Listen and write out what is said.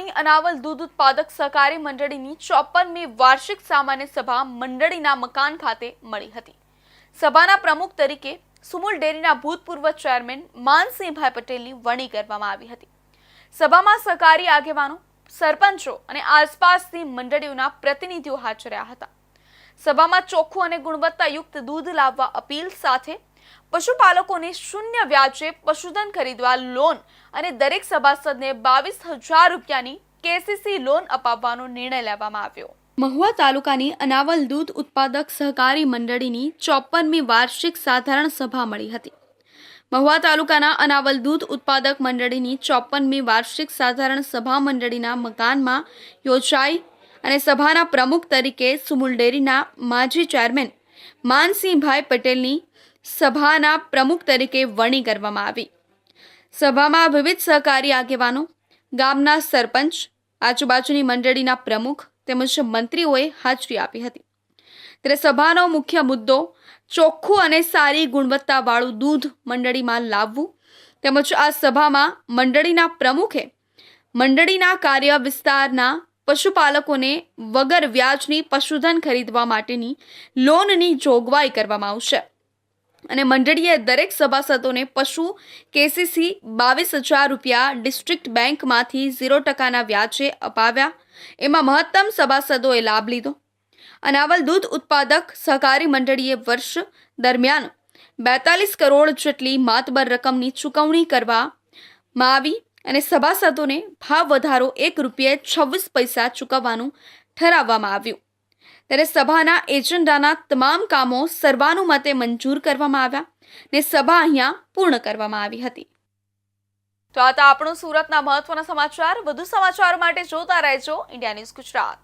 તાલુકાની અનાવલ દૂધ ઉત્પાદક સહકારી મંડળીની ચોપનમી વાર્ષિક સામાન્ય સભા મંડળીના મકાન ખાતે મળી હતી. સભાના પ્રમુખ તરીકે સુમુલ ડેરીના ભૂતપૂર્વ ચેરમેન માનસિંહભાઈ પટેલની વણી કરવામાં આવી હતી. સભામાં સહકારી આગેવાનો, સરપંચો અને આસપાસની મંડળીઓના પ્રતિનિધિઓ હાજર રહ્યા હતા. સભામાં ચોખ્ખું અને ગુણવત્તાયુક્ત દૂધ લાવવા અપીલ સાથે પશુપાલકોને શૂન્ય વ્યાજે પશુધન ખરીદવા લોન અને દરેક સભાસદને બાવીસ હજાર રૂપિયાની કેસીસી લોન અપાવવાનો નિર્ણય લેવામાં આવ્યો. મહુવા તાલુકાની અનાવલ દૂધ ઉત્પાદક સહકારી મંડળીની ચોપનમી વાર્ષિક સાધારણ સભા મળી હતી. મહુવા તાલુકાના અનાવલ દૂધ ઉત્પાદક મંડળીની ચોપનમી વાર્ષિક સાધારણ સભા મંડળીના મકાનમાં યોજાઈ અને સભાના પ્રમુખ તરીકે સુમુલ ડેરીના માજી ચેરમેન માનસિંહભાઈ પટેલની સભાના પ્રમુખ તરીકે વરણી કરવામાં આવી. સભામાં વિવિધ સહકારી આગેવાનો, ગામના સરપંચ, આજુબાજુની મંડળીના પ્રમુખ તેમજ મંત્રીઓએ હાજરી આપી હતી. ત્યારે સભાનો મુખ્ય મુદ્દો ચોખ્ખું અને સારી ગુણવત્તાવાળું દૂધ મંડળીમાં લાવવું તેમજ આ સભામાં મંડળીના પ્રમુખે મંડળીના કાર્ય વિસ્તારના પશુપાલકોને વગર વ્યાજની પશુધન ખરીદવા માટેની લોનની જોગવાઈ કરવામાં આવશે. અને મંડળીએ દરેક સભાસદોને પશુ કેસીસી બાવીસ હજાર રૂપિયા ડિસ્ટ્રિક્ટ બેંકમાંથી ઝીરો ટકાના વ્યાજે અપાવ્યા. એમાં મહત્તમ સભાસદોએ લાભ લીધો. અનાવલ દૂધ ઉત્પાદક સહકારી મંડળીએ વર્ષ દરમિયાન બેતાલીસ કરોડ જેટલી માતબર રકમની ચૂકવણી કરવામાં આવી અને સભાસદોને ભાવ વધારો એક રૂપિયે છવ્વીસ પૈસા ચૂકવવાનું ઠરાવવામાં આવ્યું. ત્યારે સભાના એજન્ડાના તમામ કામો સર્વાનુમતે મંજૂર કરવામાં આવ્યા ને સભા અહીંયા પૂર્ણ કરવામાં આવી હતી. તો આ હતા આપણું સુરતના મહત્વના સમાચાર. વધુ સમાચાર માટે જોતા રહેજો. India news Gujarat.